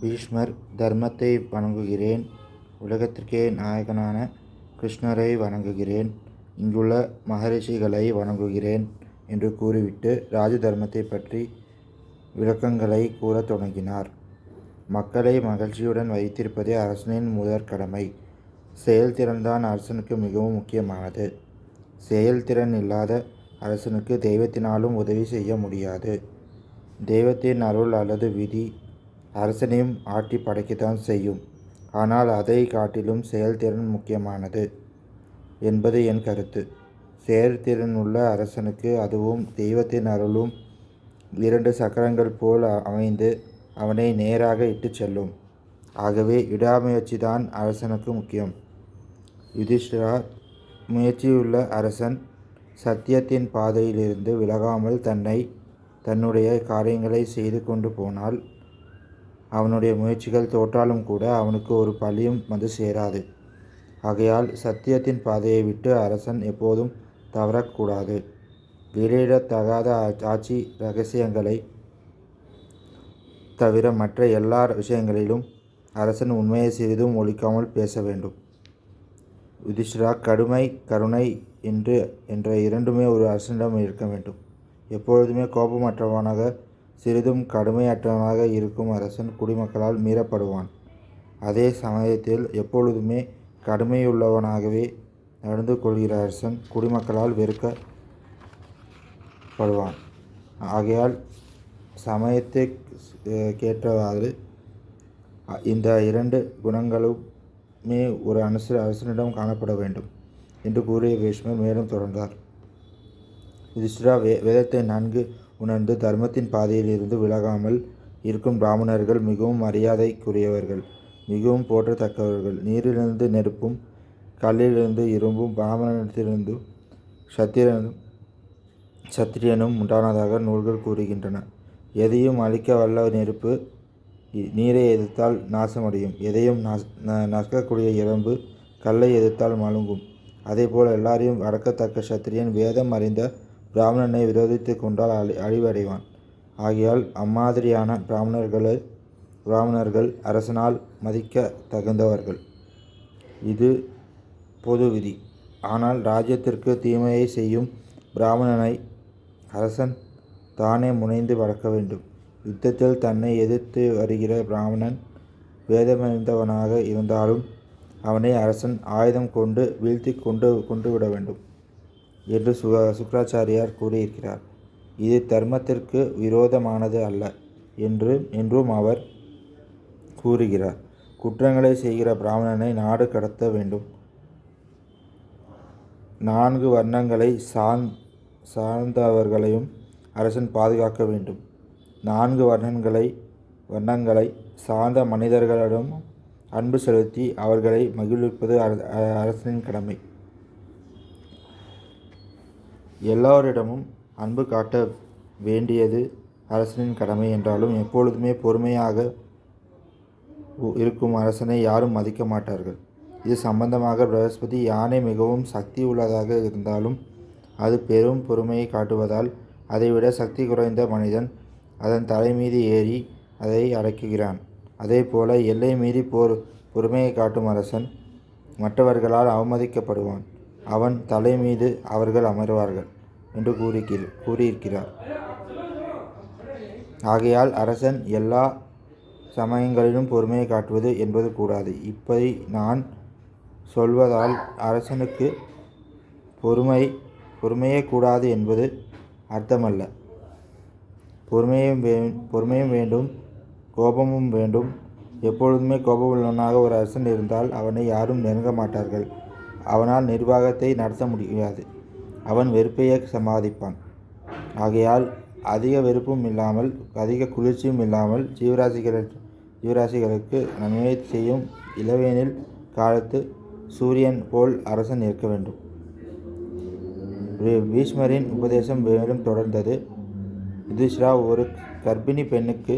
பீஷ்மர் தர்மத்தை வணங்குகிறேன். உலகத்திற்கே நாயகனான கிருஷ்ணரை வணங்குகிறேன். இங்குள்ள மகரிஷிகளை வணங்குகிறேன் என்று கூறிவிட்டு ராஜ தர்மத்தை பற்றி விளக்கங்களை கூறத் தொடங்கினார். மக்களை மகிழ்ச்சியுடன் வைத்திருப்பதே அரசனின் முதற் கடமை. செயல்திறன்தான் அரசனுக்கு மிகவும் முக்கியமானது. செயல்திறன் இல்லாத அரசனுக்கு தெய்வத்தினாலும் உதவி செய்ய முடியாது. தெய்வத்தின் அருள் அல்லது விதி அரசனையும் ஆட்டி படைக்கத்தான் செய்யும். ஆனால் அதை காட்டிலும் செயல்திறன் முக்கியமானது என்பது என் கருத்து. செயல்திறன் உள்ள அரசனுக்கு அதுவும் தெய்வத்தின் அருளும் இரண்டு சக்கரங்கள் போல் அமைந்து அவனை நேராக இட்டுச் செல்லும். ஆகவே விடாமுயற்சிதான் அரசனுக்கு முக்கியம். யுதிஷ்டிரா முயற்சியுள்ள அரசன் சத்தியத்தின் பாதையிலிருந்து விலகாமல் தன்னை தன்னுடைய காரியங்களை செய்து கொண்டு போனால் அவனுடைய முயற்சிகள் தோற்றாலும் கூட அவனுக்கு ஒரு பழியும் வந்து சேராது. ஆகையால் சத்தியத்தின் பாதையை விட்டு அரசன் எப்போதும் தவறக்கூடாது. வெளியிடத்தகாத ஆட்சி ரகசியங்களை தவிர மற்ற எல்லா விஷயங்களிலும் அரசன் உண்மையை சிறிதும் ஒழிக்காமல் பேச வேண்டும். யுதிஷ்டிரா கடுமை கருணை என்று என்ற இரண்டுமே ஒரு அரசனிடம் இருக்க வேண்டும். எப்பொழுதுமே கோபமற்றவனாக சிறிதும் கடுமையற்றவனாக இருக்கும் அரசன் குடிமக்களால் மீறப்படுவான். அதே சமயத்தில் எப்பொழுதுமே கடுமையுள்ளவனாகவே நடந்து கொள்கிற அரசன் குடிமக்களால் வெறுக்கப்படுவான். ஆகையால் சமயத்தை கேட்டவாறு இந்த இரண்டு குணங்களுமே ஒரு அனுச அரசனிடம் காணப்பட வேண்டும் என்று கூறிய பீஷ்மர் மேலும் தொடர்ந்தார். யுதிஷ்டிரா வே வேதத்தை நன்கு உணர்ந்து தர்மத்தின் பாதையில் இருந்து விலகாமல் இருக்கும் பிராமணர்கள் மிகவும் மரியாதைக்குரியவர்கள் மிகவும் போற்றத்தக்கவர்கள். நீரிலிருந்து நெருப்பும் கல்லிலிருந்து இரும்பும் பிராமணத்திலிருந்து சத்திரனும் சத்திரியனும் உண்டானதாக நூல்கள் கூறுகின்றன. எதையும் அழிக்க வல்ல நெருப்பு நீரை எதிர்த்தால் நாசமடையும். எதையும் நக்கக்கூடிய இரும்பு கல்லை எதிர்த்தால் மழுங்கும். அதேபோல் எல்லாரையும் அடக்கத்தக்க சத்திரியன் வேதம் அறிந்த பிராமணனை விரோதித்து கொண்டால் அழி அழிவடைவான். ஆகையால் அம்மாதிரியான பிராமணர்களை பிராமணர்கள் அரசனால் மதிக்க தகுந்தவர்கள். இது பொது விதி. ஆனால் ராஜ்யத்திற்கு தீமையை செய்யும் பிராமணனை அரசன் தானே முனைந்து வளர்க்க வேண்டும். யுத்தத்தில் தன்னை எதிர்த்து வருகிற பிராமணன் வேதமறிந்தவனாக இருந்தாலும் அவனை அரசன் ஆயுதம் கொண்டு வீழ்த்தி கொண்டு கொண்டு விட வேண்டும். என்று சு சுக்கராச்சாரியார் கூறியிருக்கிறார். இது தர்மத்திற்கு விரோதமானது அல்ல என்று என்றும் அவர் கூறுகிறார். குற்றங்களை செய்கிற பிராமணனை நாடு கடத்த வேண்டும். நான்கு வர்ணங்களை சார்ந் சார்ந்தவர்களையும் அரசன் பாதுகாக்க வேண்டும். நான்கு வர்ணங்களை வர்ணங்களை சார்ந்த மனிதர்களிடம் அன்பு செலுத்தி அவர்களை மகிழ்விப்பது அரசனின் கடமை. எல்லோரிடமும் அன்பு காட்ட வேண்டியது அரசனின் கடமை என்றாலும் எப்பொழுதுமே பொறுமையாக இருக்கும் அரசனை யாரும் மதிக்க மாட்டார்கள். இது சம்பந்தமாக பிரகஸ்பதி யானை மிகவும் சக்தி உள்ளதாக இருந்தாலும் அது பெரும் பொறுமையை காட்டுவதால் அதைவிட சக்தி குறைந்த மனிதன் அதன் தலை மீது ஏறி அதை அடக்குகிறான். அதே போல எல்லை மீறி போர் பொறுமையை காட்டும் அரசன் மற்றவர்களால் அவமதிக்கப்படுவான். அவன் தலைமீது அவர்கள் அமர்வார்கள் என்று கூறிக்கிற கூறியிருக்கிறார். ஆகையால் அரசன் எல்லா சமயங்களிலும் பொறுமையை காட்டுவது என்பது கூடாது. இப்படி நான் சொல்வதால் அரசனுக்கு பொறுமை பொறுமையே கூடாது என்பது அர்த்தமல்ல. பொறுமையும் வே பொறுமையும் வேண்டும் கோபமும் வேண்டும். எப்பொழுதுமே கோபமுள்ளவனாக ஒரு அரசன் இருந்தால் அவனை யாரும் நெருங்க மாட்டார்கள். அவனால் நிர்வாகத்தை நடத்த முடியாது. அவன் வெறுப்பையே சமாதிப்பான். ஆகையால் அதிக வெறுப்பும் இல்லாமல் அதிக குளிர்ச்சியும் இல்லாமல் ஜீவராசிகள் ஜீவராசிகளுக்கு நன்மை செய்யும் இளவேனில் காலத்து சூரியன் போல் அரசன் இருக்க வேண்டும். பீஷ்மரின் உபதேசம் மேலும் தொடர்ந்தது. யுதிஷ்ரா ஒரு கர்ப்பிணி பெண்ணுக்கு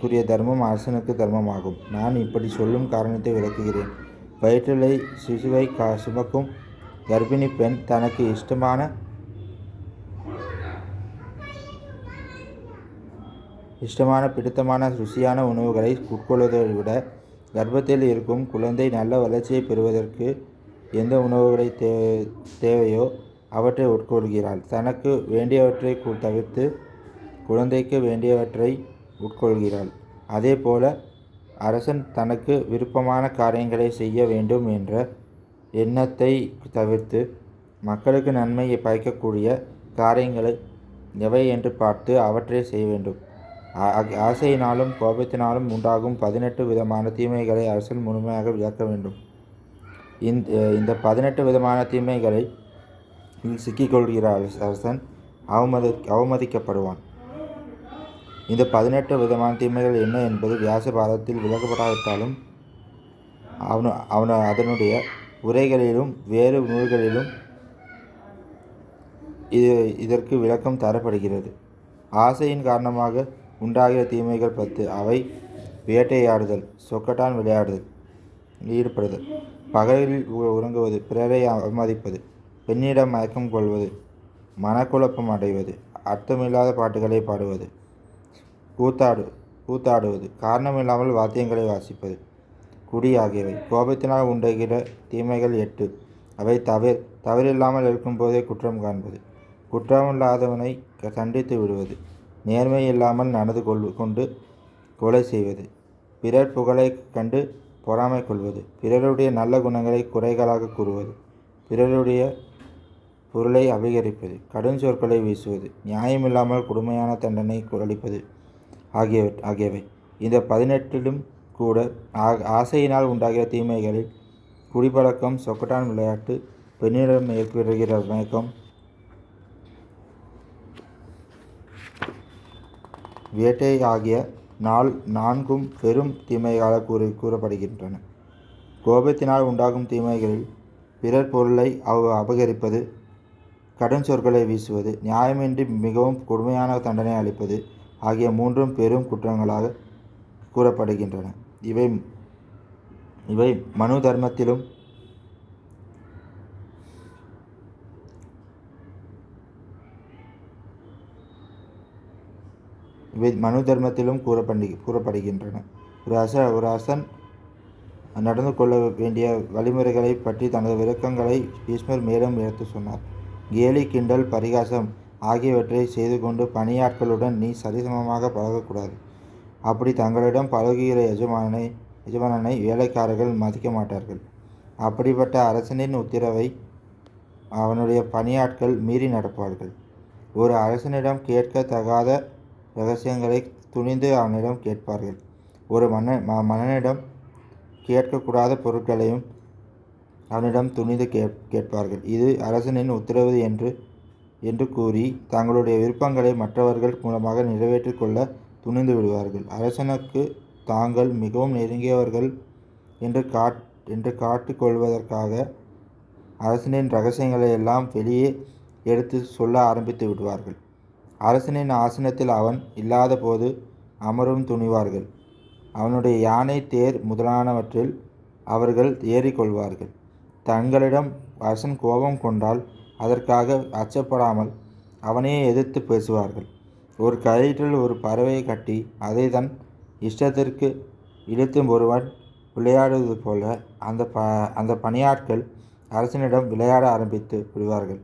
கூறிய தர்மம் அரசனுக்கு தர்மமாகும். நான் இப்படி சொல்லும் காரணத்தை விளக்குகிறேன். வயிற்றிலை சிசுவை கா சுமக்கும் கர்ப்பிணி பெண் தனக்கு இஷ்டமான இஷ்டமான பிடித்தமான ருசியான உணவுகளை உட்கொள்வதை விட கர்ப்பத்தில் இருக்கும் குழந்தை நல்ல வளர்ச்சியை பெறுவதற்கு எந்த உணவுகளை தே தேவையோ அவற்றை உட்கொள்கிறாள். தனக்கு வேண்டியவற்றை தவிர்த்து குழந்தைக்கு வேண்டியவற்றை உட்கொள்கிறாள். அதே போல அரசன் தனக்கு விருப்பமான காரியங்களை செய்ய வேண்டும் என்ற எண்ணத்தை தவிர்த்து மக்களுக்கு நன்மையை பயக்கக்கூடிய காரியங்களை எவை என்று பார்த்து அவற்றை செய்ய வேண்டும். ஆசையினாலும் கோபத்தினாலும் உண்டாகும் பதினெட்டு விதமான தீமைகளை அரசன் முழுமையாக விளக்க வேண்டும். இந்த இந்த பதினெட்டு விதமான தீமைகளை சிக்கிக்கொள்கிற அரசன். அவமதி அவமதிக்கப்படுவான். இந்த பதினெட்டு விதமான தீமைகள் என்ன என்பது வியாச பாரதத்தில் விளக்கப்படாவிட்டாலும் அவனு அவன அதனுடைய உரைகளிலும் வேறு நூல்களிலும் இது இதற்கு விளக்கம் தரப்படுகிறது. ஆசையின் காரணமாக உண்டாகிற தீமைகள் பத்து. அவை வேட்டையாடுதல் சொக்கட்டான் விளையாடுதல் ஈடுபடுதல் பகலில் உறங்குவது பிறரை அவமதிப்பது பெண்ணிடம் மயக்கம் கொள்வது மனக்குழப்பம் அடைவது அர்த்தமில்லாத பாட்டுகளை பாடுவது கூத்தாடு கூத்தாடுவது காரணமில்லாமல் வாத்தியங்களை வாசிப்பது. குடி ஆகியவை கோபத்தினால் உண்டாகிற தீமைகள் எட்டு. அவை தவிர தவறில்லாமல் இருக்கும்போதே குற்றம் காண்பது. குற்றமில்லாதவனை தண்டித்து விடுவது. நேர்மை இல்லாமல் நடந்து கொள் கொண்டு கொலை செய்வது. பிறர் புகழை கண்டு பொறாமை கொள்வது. பிறருடைய நல்ல குணங்களை குறைகளாக கூறுவது. பிறருடைய பொருளை அபகரிப்பது. கடும் சொற்களை வீசுவது. நியாயமில்லாமல் கொடுமையான தண்டனை அளிப்பது ஆகியவை ஆகியவை. இந்த பதினெட்டிலும் கூட ஆசையினால் உண்டாகிற தீமைகளில் குடிப்பழக்கம் சொக்கட்டான் விளையாட்டு பெண்ணிடம் ஏற்படுகிற மயக்கம் வேட்டை ஆகிய நாள் நான்கும் பெரும் தீமைகளாக கூறி கூறப்படுகின்றன. கோபத்தினால் உண்டாகும் தீமைகளில் பிறர் பொருளை அவ அபகரிப்பது கடன் சொற்களை வீசுவது நியாயமின்றி மிகவும் கொடுமையான தண்டனை அளிப்பது ஆகிய மூன்றும் பெரும் குற்றங்களாக கூறப்படுகின்றன. இவை இவை மனு தர்மத்திலும் இவை மனு தர்மத்திலும் கூறப்படு கூறப்படுகின்றன. ஒரு அச ஒரு அசன் நடந்து கொள்ள வேண்டிய வழிமுறைகளை பற்றி தனது விளக்கங்களை பீஷ்மர் மேலும் எடுத்து சொன்னார். கேலி கிண்டல் பரிகாசம் ஆகியவற்றை செய்து கொண்டு பணியாட்களுடன் நீ சரிசமமாக பழகக்கூடாது. அப்படி தங்களிடம் பழகுகிற எஜமானனை எஜமானனை வேலைக்காரர்கள் மதிக்க மாட்டார்கள். அப்படிப்பட்ட அரசனின் உத்தரவை அவனுடைய பணியாட்கள் மீறி நடப்பார்கள். ஒரு அரசனிடம் கேட்க தகாத ரகசியங்களை துணிந்து அவனிடம் கேட்பார்கள். ஒரு மன்ன மன்னனிடம் கேட்கக்கூடாத பொருட்களையும் அவனிடம் துணிந்து கேட் கேட்பார்கள். இது அரசனின் உத்தரவு என்று என்று கூறி தங்களுடைய விருப்பங்களை மற்றவர்கள் மூலமாக நிறைவேற்றிக் கொள்ள துணிந்து விடுவார்கள். அரசனுக்கு தாங்கள் மிகவும் நெருங்கியவர்கள் என்று காட் என்று காட்டிக்கொள்வதற்காக அரசனின் ரகசியங்களை எல்லாம் வெளியே எடுத்து சொல்ல ஆரம்பித்து விடுவார்கள். அரசனின் ஆசனத்தில் அவன் இல்லாத போது அமரும் துணிவார்கள். அவனுடைய யானை தேர் முதலானவற்றில் அவர்கள் ஏறிக்கொள்வார்கள். தங்களிடம் அரசன் கோபம் கொண்டால் அதற்காக அச்சப்படாமல் அவனையே எதிர்த்து பேசுவார்கள். ஒரு கயிற்றில் ஒரு பறவையை கட்டி அதை தன் இஷ்டத்திற்கு இழுத்தும் ஒருவன் விளையாடுவது போல அந்த ப அந்த பணியாட்கள் அரசனிடம் விளையாட ஆரம்பித்து விடுவார்கள்.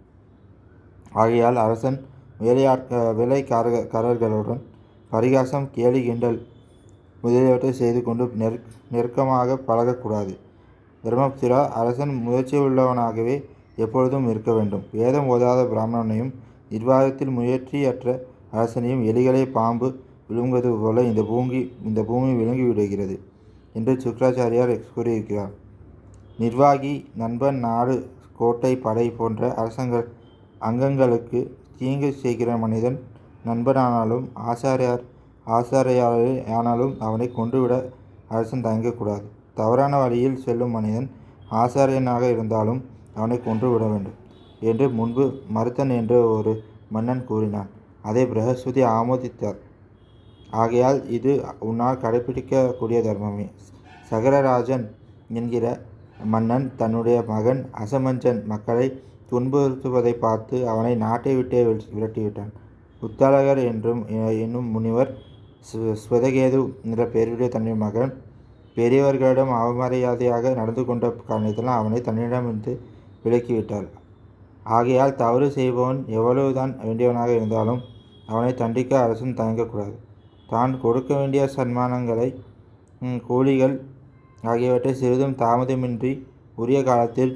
ஆகையால் அரசன் வேலையாட்க வேலைக்காரர்களுடன் பரிகாசம் கேலி கிண்டல் முதலியவற்றை செய்து கொண்டு நெருக் நெருக்கமாக பழகக்கூடாது. தர்மபுத்திரா அரசன் முயற்சி உள்ளவனாகவே எப்பொழுதும் இருக்க வேண்டும். வேதம் ஓதாத பிராமணனையும் நிர்வாகத்தில் முயற்சியற்ற அரசனையும் எலிகளை பாம்பு விழுங்குவது போல இந்த பூங்கி இந்த பூமி விழுங்கி விடுகிறது என்று சுக்கராச்சாரியார் கூறியிருக்கிறார். நிர்வாகி நண்பன் நாடு கோட்டை படை போன்ற அரசங்கள் அங்கங்களுக்கு தீங்கு செய்கிற மனிதன் நண்பனானாலும் ஆசாரியார் ஆசாரியாரே ஆனாலும் அவனை கொண்டுவிட அரசன் தயங்கக்கூடாது. தவறான வழியில் செல்லும் மனிதன் ஆசாரியனாக இருந்தாலும் அவனை கொன்று விட வேண்டும் என்று முன்பு மருத்தன் என்ற ஒரு மன்னன் கூறினான். அதை பிரகஸ்பதி ஆமோதித்தார். ஆகையால் இது உன்னால் கடைபிடிக்கக்கூடிய தர்மமே. சகரராஜன் என்கிற மன்னன் தன்னுடைய மகன் அசமஞ்சன் மக்களை துன்புறுத்துவதை பார்த்து அவனை நாட்டை விட்டே விரட்டிவிட்டான். உத்தாலகர் என்றும் என்னும் முனிவர் ஸ்வதகேது என்ற பெயருடைய தன்னுடைய மகன் பெரியவர்களிடம் அவமரியாதையாக நடந்து கொண்ட காரணத்தினால் அவனை தன்னிடமிருந்து விலக்கிவிட்டாள். ஆகையால் தவறு செய்பவன் எவ்வளவுதான் வேண்டியவனாக இருந்தாலும் அவனை தண்டிக்க அரசன் தயங்கக்கூடாது. தான் கொடுக்க வேண்டிய சன்மானங்களை கூலிகள் ஆகியவற்றை சிறிதும் தாமதமின்றி உரிய காலத்தில்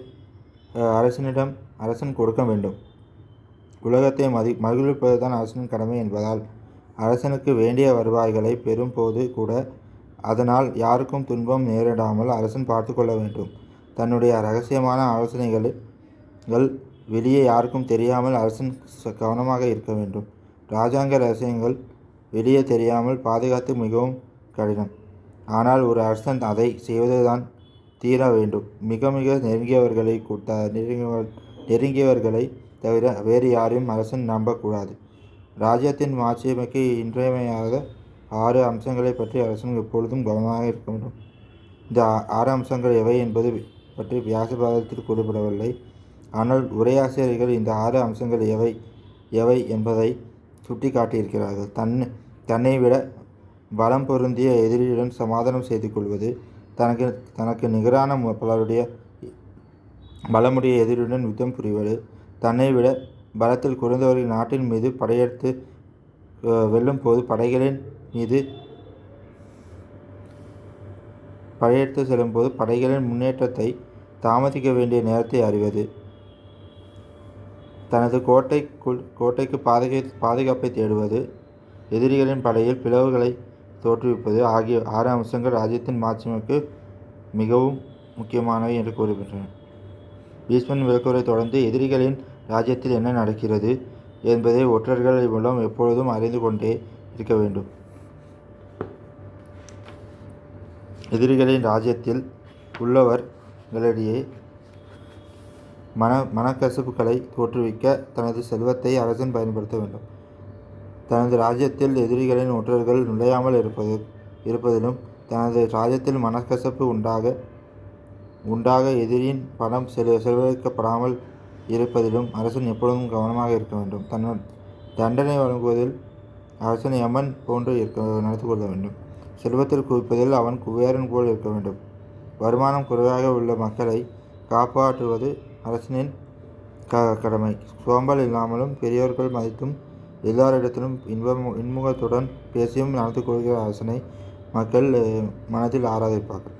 அரசனிடம் அரசன் கொடுக்க வேண்டும். உலகத்தை மதி மகிழ்விப்பதுதான் அரசனின் கடமை என்பதால் அரசனுக்கு வேண்டிய வருவாய்களை பெறும்போது கூட அதனால் யாருக்கும் துன்பம் நேரிடாமல் அரசன் பார்த்து கொள்ள வேண்டும். தன்னுடைய ரகசியமான ஆலோசனைகள் வெளியே யாருக்கும் தெரியாமல் அரசன் கவனமாக இருக்க வேண்டும். இராஜாங்க ரகசியங்கள் வெளியே தெரியாமல் பாதுகாத்து மிகவும் கடினம். ஆனால் ஒரு அரசன் அதை செய்வதுதான் தீர வேண்டும். மிக மிக நெருங்கியவர்களை கூட்ட நெருங்கியவர் நெருங்கியவர்களை தவிர வேறு யாரையும் அரசன் நம்பக்கூடாது. ராஜ்யத்தின் மாட்சியமைக்கு இன்றியமையாத ஆறு அம்சங்களை பற்றி அரசன் எப்பொழுதும் கவனமாக இருக்க வேண்டும். இந்த ஆறு அம்சங்கள் எவை என்பது பற்றி வியாசபாதத்தில் கூறப்படவில்லை. ஆனால் உரையாசிரியர்கள் இந்த ஆறு அம்சங்கள் எவை? எவை என்பதை சுட்டி காட்டியிருக்கிறார்கள் தன் தன்னை விட பலம் பொருந்திய எதிரியுடன் சமாதானம் செய்து கொள்வது தனக்கு தனக்கு நிகரான பலருடைய பலமுடைய எதிரியுடன் யுத்தம் புரிவது தன்னை விட பலத்தில் குறைந்தவர்கள் நாட்டின் மீது படையெடுத்து வெல்லும் போது படைகளின் மீது படையெடுத்து செல்லும்போது படைகளின் முன்னேற்றத்தை தாமதிக்க வேண்டிய நேரத்தை அறிவது. தனது கோட்டைக்குள் கோட்டைக்கு பாதுகை பாதுகாப்பை தேடுவது. எதிரிகளின் படையில் பிளவுகளை தோற்றுவிப்பது ஆகிய ஆறு அம்சங்கள் ராஜ்யத்தின் மாட்சிமைக்கு மிகவும் முக்கியமானவை என்று கூறுகின்றன. பீஷ்மன் விளக்குவதை தொடர்ந்து எதிரிகளின் ராஜ்யத்தில் என்ன நடக்கிறது என்பதை ஒற்றர்கள் மூலம் எப்பொழுதும் அறிந்து கொண்டே இருக்க வேண்டும். எதிரிகளின் ராஜ்யத்தில் உள்ளவர்களிடையே மன மனக்கசப்புகளை தோற்றுவிக்க தனது செல்வத்தை அரசன் பயன்படுத்த வேண்டும். தனது ராஜ்யத்தில் எதிரிகளின் ஒற்றர்கள் நுழையாமல் இருப்பது இருப்பதிலும் தனது ராஜ்யத்தில் மனக்கசப்பு உண்டாக உண்டாக எதிரியின் பணம் செல செலவழிக்கப்படாமல் இருப்பதிலும் அரசன் எப்பொழுதும் கவனமாக இருக்க வேண்டும். தன் தண்டனை வழங்குவதில் அரசன் யமன் போன்று இருக்க நடந்து கொள்ள வேண்டும். செல்வத்தில் குவிப்பதில் அவன் குபேரன் போல் இருக்க வேண்டும். வருமானம் குறைவாக உள்ள மக்களை காப்பாற்றுவது அரசனின் க கடமை. சோம்பல் இல்லாமலும் பெரியோர்கள் மதித்தும் எல்லாரிடத்திலும் இன்பம் இன்முகத்துடன் பேசியும் நடந்து கொள்கிற அரசனை மக்கள் மனதில் ஆராதிப்பார்கள்.